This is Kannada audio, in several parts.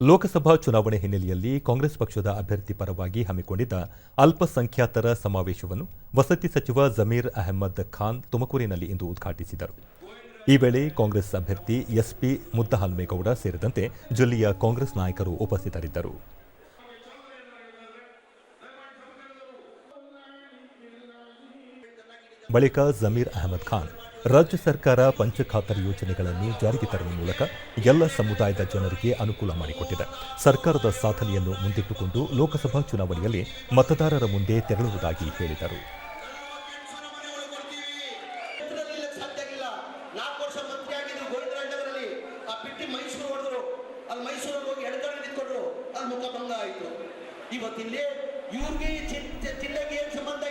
ಲೋಕಸಭಾ ಚುನಾವಣೆ ಹಿನ್ನೆಲೆಯಲ್ಲಿ ಕಾಂಗ್ರೆಸ್ ಪಕ್ಷದ ಅಭ್ಯರ್ಥಿ ಪರವಾಗಿ ಹಮ್ಮಿಕೊಂಡಿದ್ದ ಅಲ್ಪಸಂಖ್ಯಾತರ ಸಮಾವೇಶವನ್ನು ವಸತಿ ಸಚಿವ ಜಮೀರ್ ಅಹಮದ್ ಖಾನ್ ತುಮಕೂರಿನಲ್ಲಿ ಇಂದು ಉದ್ಘಾಟಿಸಿದರು. ಈ ವೇಳೆ ಕಾಂಗ್ರೆಸ್ ಅಭ್ಯರ್ಥಿ ಎಸ್ಪಿ ಮುದ್ದಹನುಮೇಗೌಡ ಸೇರಿದಂತೆ ಜಿಲ್ಲೆಯ ಕಾಂಗ್ರೆಸ್ ನಾಯಕರು ಉಪಸ್ಥಿತರಿದ್ದರು. ಬಳಿಕ ಜಮೀರ್ ಅಹಮದ್ ಖಾನ್, ರಾಜ್ಯ ಸರ್ಕಾರ ಪಂಚಖಾತರ್ ಯೋಜನೆಗಳನ್ನು ಜಾರಿಗೆ ತರುವ ಮೂಲಕ ಎಲ್ಲ ಸಮುದಾಯದ ಜನರಿಗೆ ಅನುಕೂಲ ಮಾಡಿಕೊಟ್ಟಿದೆ. ಸರ್ಕಾರದ ಸಾಧನೆಯನ್ನು ಮುಂದಿಟ್ಟುಕೊಂಡು ಲೋಕಸಭಾ ಚುನಾವಣೆಯಲ್ಲಿ ಮತದಾರರ ಮುಂದೆ ತೆರಳುವುದಾಗಿ ಹೇಳಿದರು. ಇವತ್ತಿಲ್ಲೇ ಇವ್ರಿಗೆ ಜಿಲ್ಲೆಗೆ ನಾಲ್ಕು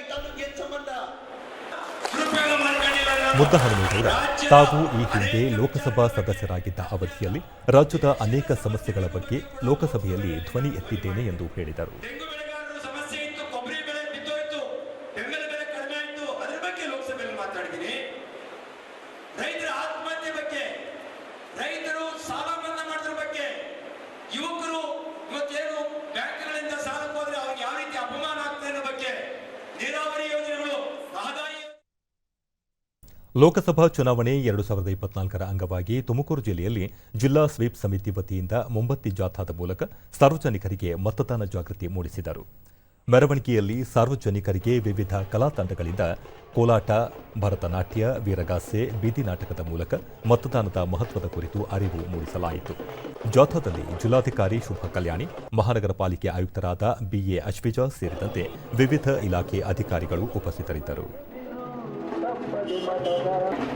ಮುದ್ದಹನುಮೇಗೌಡ ತಾವು ಈ ಹಿಂದೆ ಲೋಕಸಭಾ ಸದಸ್ಯರಾಗಿದ್ದ ಅವಧಿಯಲ್ಲಿ ರಾಜ್ಯದ ಅನೇಕ ಸಮಸ್ಯೆಗಳ ಬಗ್ಗೆ ಲೋಕಸಭೆಯಲ್ಲಿ ಧ್ವನಿ ಎತ್ತಿದ್ದೇನೆ ಎಂದು ಹೇಳಿದರು. ನೀರಾವರಿ ಲೋಕಸಭಾ ಚುನಾವಣೆ ಎರಡು ಸಾವಿರದ ಇಪ್ಪತ್ನಾಲ್ಕರ ಅಂಗವಾಗಿ ತುಮಕೂರು ಜಿಲ್ಲೆಯಲ್ಲಿ ಜಿಲ್ಲಾ ಸ್ವೀಪ್ ಸಮಿತಿ ವತಿಯಿಂದ ಮುಂಬತ್ತಿ ಜಾಥಾದ ಮೂಲಕ ಸಾರ್ವಜನಿಕರಿಗೆ ಮತದಾನ ಜಾಗೃತಿ ಮೂಡಿಸಿದರು. ಮೆರವಣಿಗೆಯಲ್ಲಿ ಸಾರ್ವಜನಿಕರಿಗೆ ವಿವಿಧ ಕಲಾ ತಂಡಗಳಿಂದ ಕೋಲಾಟ, ಭರತನಾಟ್ಯ, ವೀರಗಾಸೆ, ಬೀದಿ ನಾಟಕದ ಮೂಲಕ ಮತದಾನದ ಮಹತ್ವದ ಕುರಿತು ಅರಿವು ಮೂಡಿಸಲಾಯಿತು. ಜಾಥಾದಲ್ಲಿ ಜಿಲ್ಲಾಧಿಕಾರಿ ಶುಭ ಕಲ್ಯಾಣಿ, ಮಹಾನಗರ ಪಾಲಿಕೆ ಆಯುಕ್ತರಾದ ಬಿಎ ಅಶ್ವಿಜಾ ಸೇರಿದಂತೆ ವಿವಿಧ ಇಲಾಖೆ ಅಧಿಕಾರಿಗಳು ಉಪಸ್ಥಿತರಿದ್ದರು. Matadara.